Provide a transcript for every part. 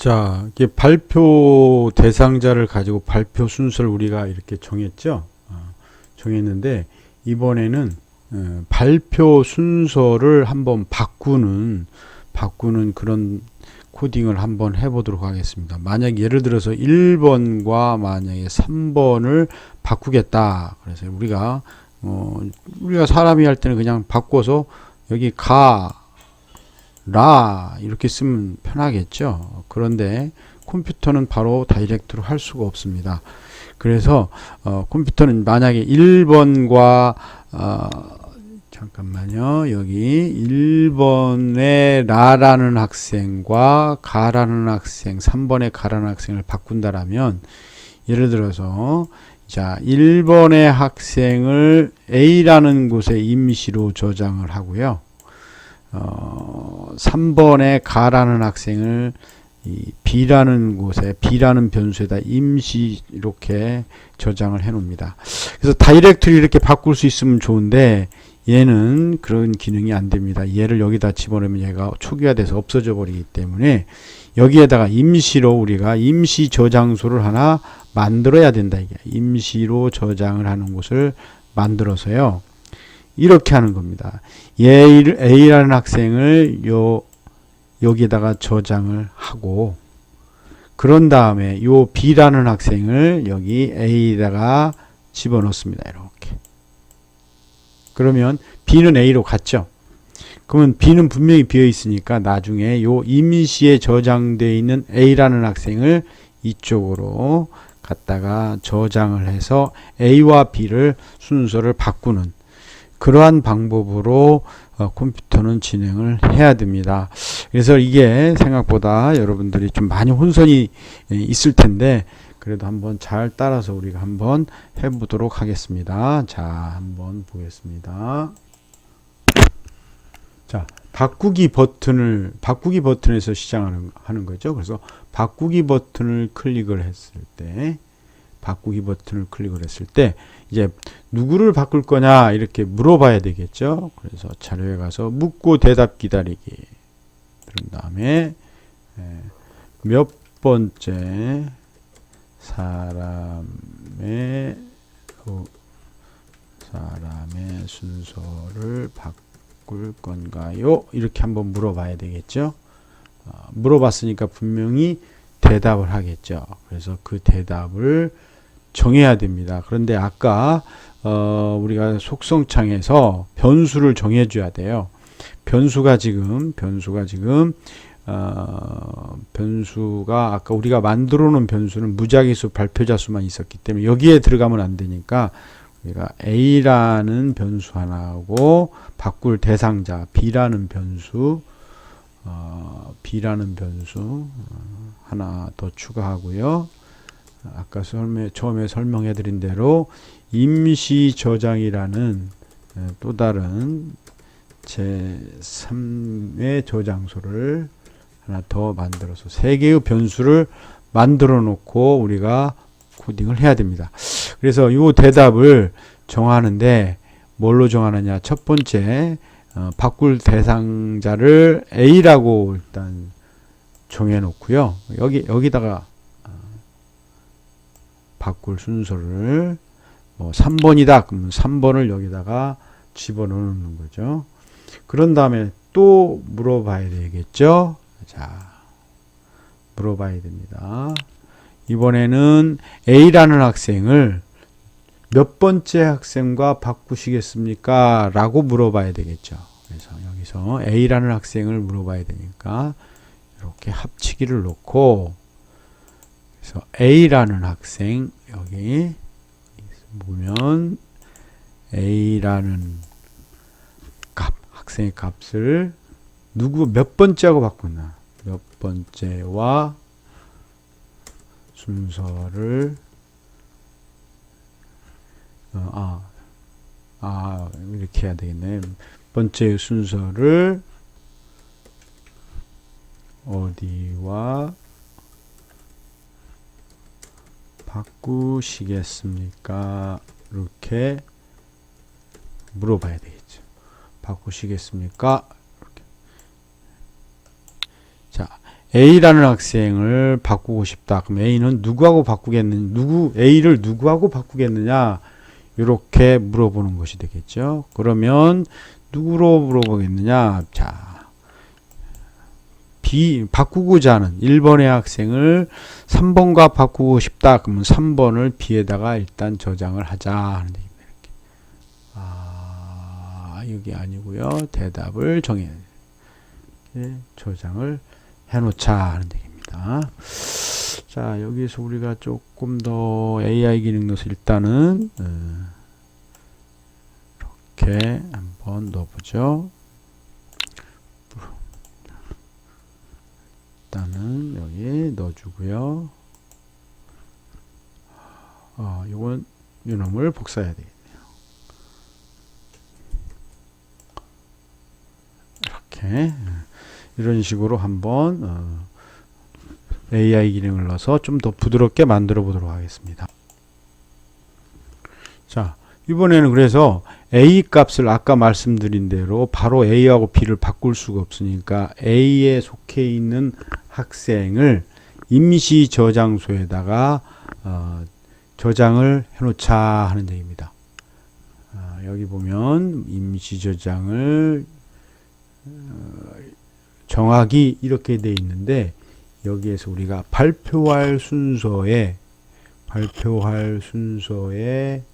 자, 이게 발표 대상자를 가지고 발표 순서를 우리가 이렇게 정했죠. 어, 정했는데 이번에는 어, 발표 순서를 한번 바꾸는 바꾸는 그런 코딩을 한번 해보도록 하겠습니다. 만약 예를 들어서 1번과 만약에 3번을 바꾸겠다. 그래서 우리가 어, 우리가 사람이 할 때는 그냥 바꿔서 여기 가, 라 이렇게 쓰면 편하겠죠. 그런데 컴퓨터는 바로 다이렉트로 할 수가 없습니다. 그래서 어, 컴퓨터는 만약에 1번과 어, 잠깐만요. 여기 1번에 라라는 학생과 가라는 학생, 3번에 가라는 학생을 바꾼다라면 예를 들어서 자, 1번의 학생을 A라는 곳에 임시로 저장을 하고요. 어, 3번에 가라는 학생을 이 B라는 곳에 B라는 변수에다 임시 이렇게 저장을 해 놓습니다. 그래서 다이렉트리 이렇게 바꿀 수 있으면 좋은데 얘는 그런 기능이 안 됩니다. 얘를 여기다 집어넣으면 얘가 초기화돼서 없어져 버리기 때문에 여기에다가 임시로 우리가 임시 저장소를 하나 만들어야 된다 이게 임시로 저장을 하는 곳을 만들어서요. 이렇게 하는 겁니다. A라는 학생을 요 여기에다가 저장을 하고 그런 다음에 요 B라는 학생을 여기 A에다가 집어넣습니다. 이렇게. 그러면 B는 A로 갔죠. 그러면 B는 분명히 비어 있으니까 나중에 요 임시에 저장되어 있는 A라는 학생을 이쪽으로 갖다가 저장을 해서 A와 B를 순서를 바꾸는 그러한 방법으로 어, 컴퓨터는 진행을 해야 됩니다. 그래서 이게 생각보다 여러분들이 좀 많이 혼선이 예, 있을 텐데 그래도 한번 잘 따라서 우리가 한번 해보도록 하겠습니다. 자, 한번 보겠습니다. 자, 바꾸기 버튼을 바꾸기 버튼에서 시작하는 하는 거죠. 그래서 바꾸기 버튼을 클릭을 했을 때 바꾸기 버튼을 클릭을 했을 때 이제 누구를 바꿀 거냐 이렇게 물어봐야 되겠죠. 그래서 자료에 가서 묻고 대답 기다리기. 그런 다음에 예, 몇 번째 사람의 그 사람의 순서를 바꿀 건가요? 이렇게 한번 물어봐야 되겠죠. 어, 물어봤으니까 분명히 대답을 하겠죠. 그래서 그 대답을 정해야 됩니다. 그런데 아까 어, 우리가 속성창에서 변수를 정해줘야 돼요. 변수가 지금 변수가 지금 어, 변수가 아까 우리가 만들어 놓은 변수는 무작위수 발표자 수만 있었기 때문에 여기에 들어가면 안 되니까 우리가 a라는 변수 하나하고 바꿀 대상자 b라는 변수 어, b라는 변수 어, 하나 더 추가하고요. 아까 설명, 처음에 설명해 드린 대로 임시 저장이라는 에, 또 다른 제3의 저장소를 하나 더 만들어서 세 개의 변수를 만들어 놓고 우리가 코딩을 해야 됩니다. 그래서 이 대답을 정하는데 뭘로 정하느냐? 첫 번째 어, 바꿀 대상자를 A라고 일단 정해 놓고요. 여기 여기다가 어, 바꿀 순서를 뭐 3번이다. 그러면 3번을 여기다가 집어넣는 거죠. 그런 다음에 또 물어봐야 되겠죠. 자, 물어봐야 됩니다. 이번에는 A라는 학생을 몇 번째 학생과 바꾸시겠습니까? 라고 물어봐야 되겠죠. 그래서 여기서 A라는 학생을 물어봐야 되니까 이렇게 합치기를 놓고 그래서 A라는 학생 여기 보면 A라는 값 학생의 값을 누구 몇 번째하고 바꾸나? 몇 번째와 순서를 어, 아, 아 이렇게 해야 되겠네. 번째 순서를 어디와 바꾸시겠습니까? 이렇게 물어봐야 되겠죠. 바꾸시겠습니까? 이렇게. 자, A라는 학생을 바꾸고 싶다. 그럼 A는 누구하고 바꾸겠느냐? 누구 A를 누구하고 바꾸겠느냐? 이렇게 물어보는 것이 되겠죠. 그러면 누구로 물어보겠느냐? 자, B 바꾸고자 하는 1번의 학생을 3번과 바꾸고 싶다. 그러면 3번을 B에다가 일단 저장을 하자 하는 얘기입니다. 이렇게. 아, 여기 아니고요. 대답을 정해 예, 저장을 해 놓자 하는 얘기입니다. 자, 여기서 우리가 조금 더 AI 기능 넣어서 일단은 어, 이렇게 한번 넣어 보죠. 일단은 여기 넣어주고요. 어, 이건 이놈을 복사해야 되겠네요. 이렇게 이런 식으로 한번 어, AI 기능을 넣어서 좀 더 부드럽게 만들어 보도록 하겠습니다. 자, 이번에는 그래서 A 값을 아까 말씀드린 대로 바로 A하고 B를 바꿀 수가 없으니까 A에 속해 있는 학생을 임시 저장소에다가 어, 저장을 해놓자 하는 얘기입니다. 아, 여기 보면 임시 저장을 어, 정확히 이렇게 돼 있는데 여기에서 우리가 발표할 순서에 발표할 순서에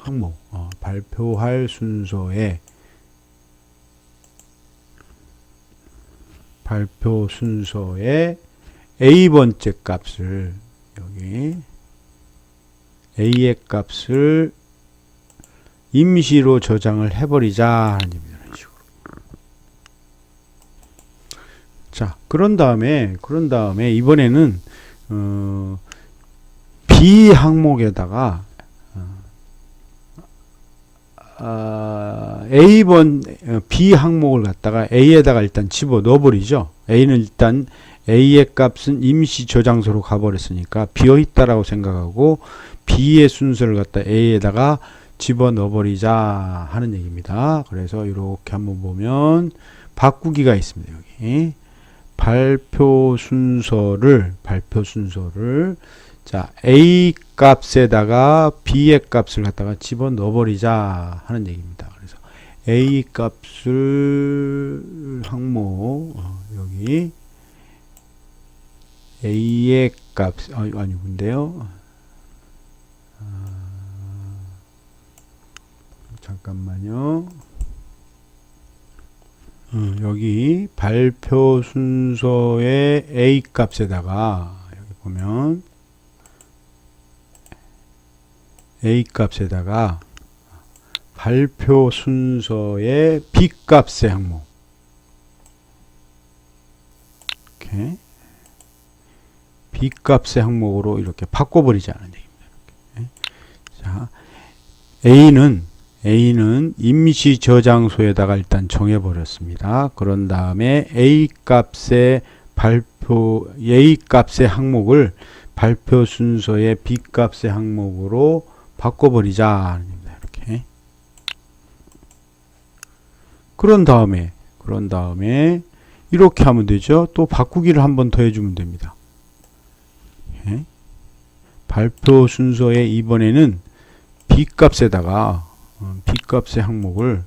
항목 어, 발표할 순서에 발표 순서에 A 번째 값을 여기 A의 값을 임시로 저장을 해버리자. 이런 식으로. 자, 그런 다음에 그런 다음에 이번에는 어, B 항목에다가 어, 아, A번 어, B 항목을 갖다가 A에다가 일단 집어 넣어버리죠. A는 일단 A의 값은 임시 저장소로 가버렸으니까 비어 있다라고 생각하고 B의 순서를 갖다 A에다가 집어 넣어버리자 하는 얘기입니다. 그래서 이렇게 한번 보면 바꾸기가 있습니다. 여기 발표 순서를 발표 순서를 자 A 값에다가 B의 값을 갖다가 집어 넣어 버리자 하는 얘기입니다. 그래서 A 값을 항목 어, 여기 A의 값 아, 아니 근데요. 아, 잠깐만요. 어, 여기 발표 순서의 A 값에다가 여기 보면 A 값에다가 발표 순서의 B 값의 항목 이렇게 B 값의 항목으로 이렇게 바꿔버리자는 얘기입니다. 이렇게. 자, A는 A는 임시 저장소에다가 일단 정해버렸습니다. 그런 다음에 A 값의 발표 A 값의 항목을 발표 순서의 B 값의 항목으로 바꿔버리자. 이렇게. 그런 다음에 그런 다음에 이렇게 하면 되죠. 또 바꾸기를 한 번 더 해주면 됩니다. 예? 발표 순서의 이번에는 B 값에다가 어, B 값의 항목을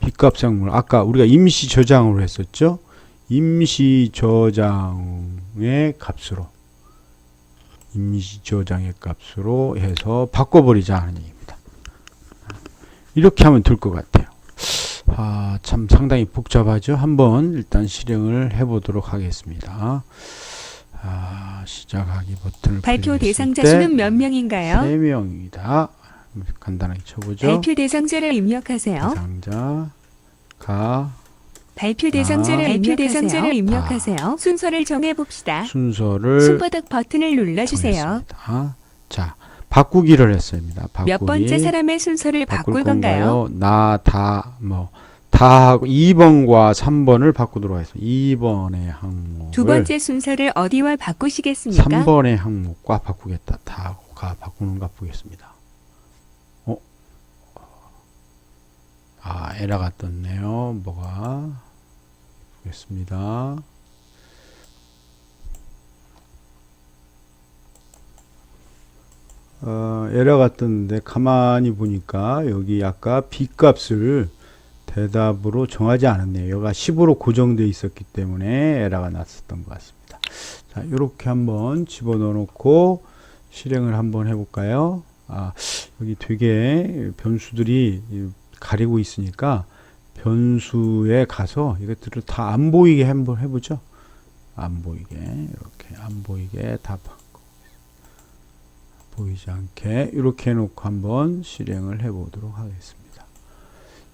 B 값의 항목을 아까 우리가 임시 저장으로 했었죠. 임시 저장의 값으로 임시 저장의 값으로 해서 바꿔버리자 하는 얘기입니다. 이렇게 하면 될 것 같아요. 아, 참 상당히 복잡하죠. 한번 일단 실행을 해보도록 하겠습니다. 아, 시작하기 버튼을 발표 대상자 때 수는 몇 명인가요? 세 명입니다. 간단하게 쳐보죠. 발표 대상자를 입력하세요. 대상자 가 발표 대상자를 아. 발표 대상자를 입력하세요. 순서를 정해 봅시다. 순서를 손바닥 버튼을 눌러 주세요. 정했습니다. 자, 바꾸기를 했습니다. 바꾸기. 몇 번째 사람의 순서를 바꿀 건가요? 나, 다, 뭐, 다 하고 2번과 3번을 바꾸도록 하겠습니다. 2번의 항목을 두 번째 순서를 어디와 바꾸시겠습니까? 3번의 항목과 바꾸겠다. 다가 바꾸는 거 바꾸겠습니다. 어? 아, 에러가 떴네요. 뭐가? 보겠습니다. 어, 에러가 떴는데 가만히 보니까 여기 아까 B값을 대답으로 정하지 않았네요. 여기가 10으로 고정되어 있었기 때문에 에러가 났었던 것 같습니다. 자, 이렇게 한번 집어넣어 놓고 실행을 한번 해볼까요? 아, 여기 되게 변수들이 가리고 있으니까 변수에 가서 이것들을 다 안 보이게 한번 해보죠. 안 보이게 이렇게 안 보이게 다 바꿔 보이지 않게 이렇게 해놓고 한번 실행을 해보도록 하겠습니다.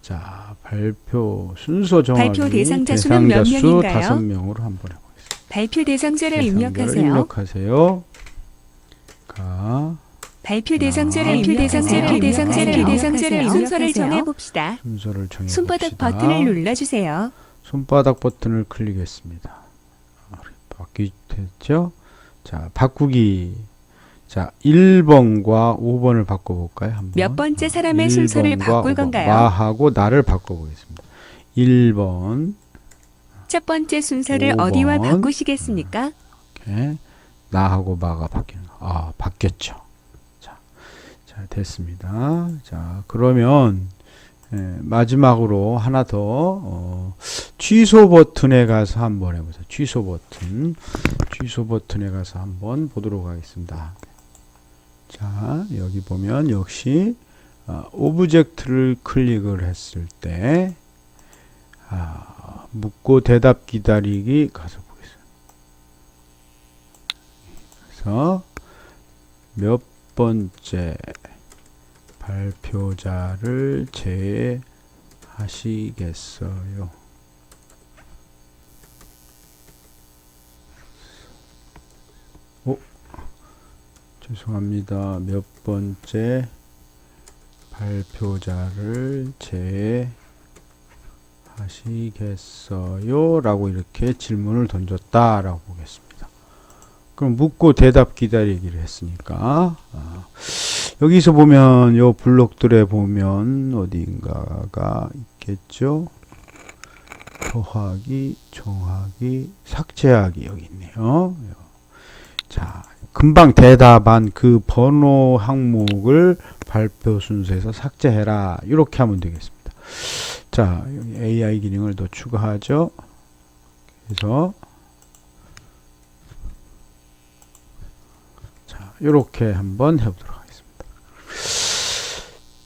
자 발표 순서 정하기 발표 대상자 수는 몇 명인가요? 다섯 명으로 한번 해보겠습니다. 발표 대상자를 입력하세요. 입력하세요. 가 발표 대상자를 발표. 대상자를 대상자를 입력하세요. 대상자를 순서를 정해 봅시다. 순서를 정해 손바닥 버튼을 눌러 주세요. 손바닥 버튼을 클릭했습니다. 아, 바뀌됐죠? 자, 바꾸기. 자, 1번과 5번을 바꿔 볼까요? 한번. 몇 번째 사람의 순서를 1번과 바꿀 5번. 건가요? 나하고 나를 바꿔 보겠습니다. 1번, 첫 번째 순서를 오 어디와 번. 바꾸시겠습니까? 이렇게. 나하고 마가 바뀌는 거. 아, 바뀌었죠. 자, 자, 됐습니다. 자, 그러면, 예, 마지막으로 하나 더, 어, 취소 버튼에 가서 한번 해보세요. 취소 버튼. 취소 버튼에 가서 한번 보도록 하겠습니다. 자, 여기 보면 역시, 어, 오브젝트를 클릭을 했을 때, 아, 묻고 대답 기다리기 가서 보겠습니다. 그래서 몇 번째 발표자를 제외하시겠어요? 오, 죄송합니다. 몇 번째 발표자를 제외하시겠어요? 라고 이렇게 질문을 던졌다라고 보겠습니다. 그럼 묻고 대답 기다리기를 했으니까 아, 여기서 보면 요 블록들에 보면 어디인가가 있겠죠. 더하기, 정하기, 삭제하기 여기 있네요. 자, 금방 대답한 그 번호 항목을 발표 순서에서 삭제해라. 이렇게 하면 되겠습니다. 자, AI 기능을 더 추가하죠. 그래서 이렇게 한번 해보도록 하겠습니다.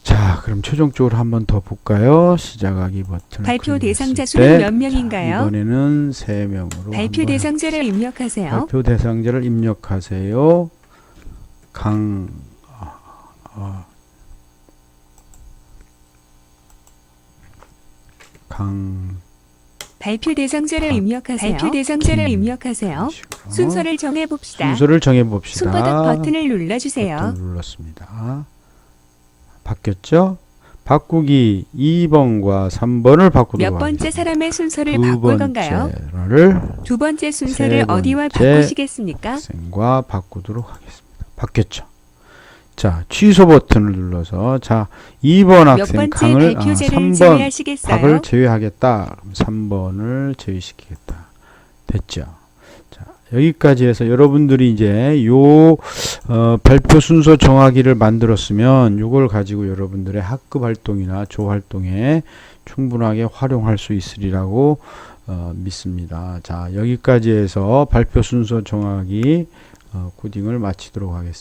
자, 그럼 최종적으로 한번 더 볼까요? 시작하기 버튼. 발표 대상자 수는 몇 명인가요? 이번에는 세 명으로. 발표 한번 대상자를 입력하세요. 발표 대상자를 입력하세요. 강 아, 아, 강 발표 대상자를 아, 입력하세요. 발표 대상자를 김. 입력하세요. 식으로 순서를 정해 봅시다. 순서를 정해 봅시다. 손바닥 버튼을 눌러 주세요. 눌렀습니다. 바뀌었죠? 바꾸기 2번과 3번을 바꾸도록 몇 번째 하겠습니다. 사람의 순서를 두 바꿀 건가요? 두 번째 순서를 세 어디와 바꾸시겠습니까? 학생과 바꾸도록 하겠습니다. 바뀌었죠? 자, 취소 버튼을 눌러서 자, 2번 몇 학생 강을 아, 발표자를 3번 제외하시겠어요? 답을 제외하겠다. 그럼 3번을 제외시키겠다. 됐죠? 자, 여기까지 해서 여러분들이 이제 요 어, 발표 순서 정하기를 만들었으면 요걸 가지고 여러분들의 학급 활동이나 조 활동에 충분하게 활용할 수 있으리라고 어, 믿습니다. 자, 여기까지 해서 발표 순서 정하기 어, 코딩을 마치도록 하겠습니다.